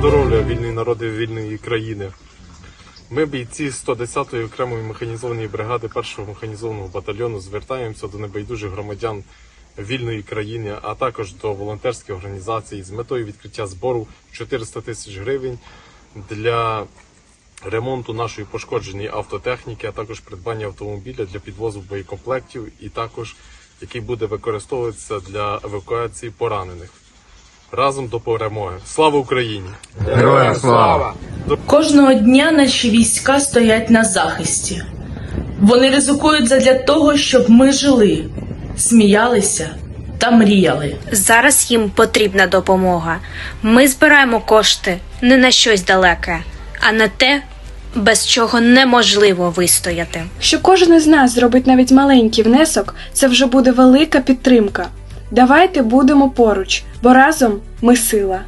здоров'я, вільний народи вільної країни. Ми, бійці 110-ї окремої механізованої бригади 1-го механізованого батальйону, звертаємося до небайдужих громадян вільної країни, а також до волонтерських організацій з метою відкриття збору 400 тисяч гривень для ремонту нашої пошкодженої автотехніки, а також придбання автомобіля для підвозу боєкомплектів, і також який буде використовуватися для евакуації поранених. Разом до перемоги. Слава Україні! Героям слава! Кожного дня наші війська стоять на захисті. Вони ризикують задля того, щоб ми жили, сміялися та мріяли. Зараз їм потрібна допомога. Ми збираємо кошти не на щось далеке, а на те, без чого неможливо вистояти. Що кожен із нас зробить навіть маленький внесок, це вже буде велика підтримка. Давайте будемо поруч, бо разом ми сила.